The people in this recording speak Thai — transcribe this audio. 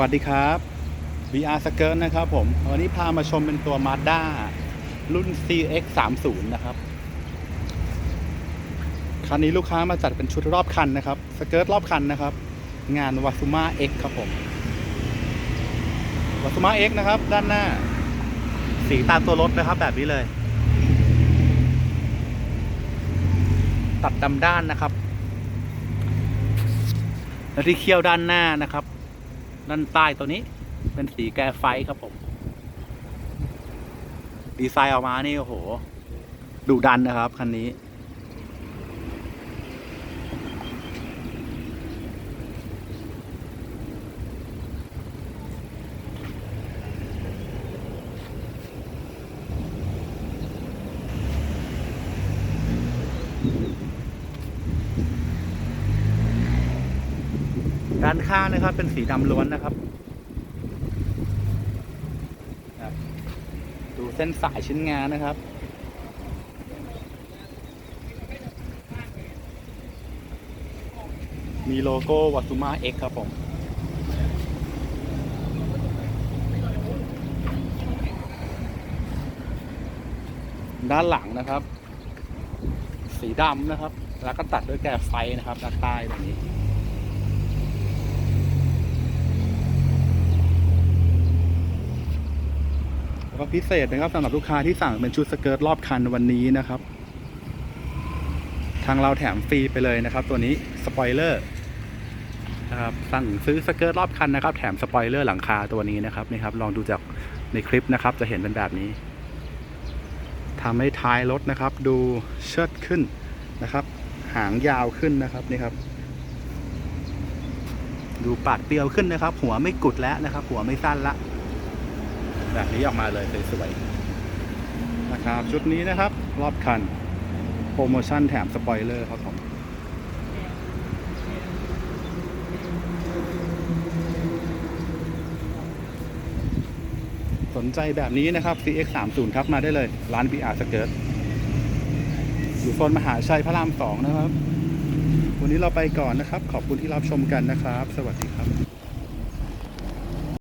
วัสดีครับ VR s k i r t นะครับผม วันนี้พามาชมเป็นตัว Mazda รุ่น CX 3 0นะครับ คันนี้ลูกค้ามาจัดเป็นชุดรอบคันนะครับ สเกิร์ตรอบคันนะครับ งานว a ซูมา X ครับผมว a ซูมา X นะครับ ด้านหน้า สีตามตัวรถนะครับ แบบนี้เลย ตัดดำด้านนะครับ และที่เคี้ยวด้านหน้านะครับ ด้านใต้ตัวนี้ เป็นสีแกไฟครับผม ดีไซน์ออกมานี่โอ้โหดุดันนะครับคันนี้านข้างนะครับ เป็นสีดำล้วนนะครับ ดูเส้นสายชิ้นงานนะครับมีโลโก้วัต u มา X ครับผม ด้านหลังนะครับ สีดำนะครับ แล้วก็ตัดด้วยแกรไฟนะครับด้านใต้ตรงนี้ แล้ว ก็พิเศษนะครับสำหรับลูกค้าที่สั่งเป็นชุดสเกิร์ตรอบคันวันนี้นะครับ ทางเราแถมฟรีไปเลยนะครับ ตัวนี้สปอยเลอร์นะครับสั่งซื้อสเกิร์ตรอบคันนะครับ แถมสปอยเลอร์หลังคาตัวนี้นะครับนี่ครับลองดูจากในคลิปนะครับ จะเห็นเป็นแบบนี้ทำให้ท้ายรถนะครับ ดูเชิดขึ้นนะครับ หางยาวขึ้นนะครับนี่ครับดูปาดเปรียวขึ้นนะครับ หัวไม่กุดแล้วนะครับ หัวไม่สั้นละ แบบนี้ออกมาเลยสวยๆนะครับ ชุดนี้นะครับ รอบคัน โปรโมชั่นแถมสปอยเลอร์ครับผมสนใจแบบนี้นะครับ CX 3 0ครับมาได้เลย ร้าน VR สเกิร์ตอยู่โซนมหาชัยพระราม2นะครับ วันนี้เราไปก่อนนะครับ ขอบคุณที่รับชมกันนะครับ สวัสดีครับ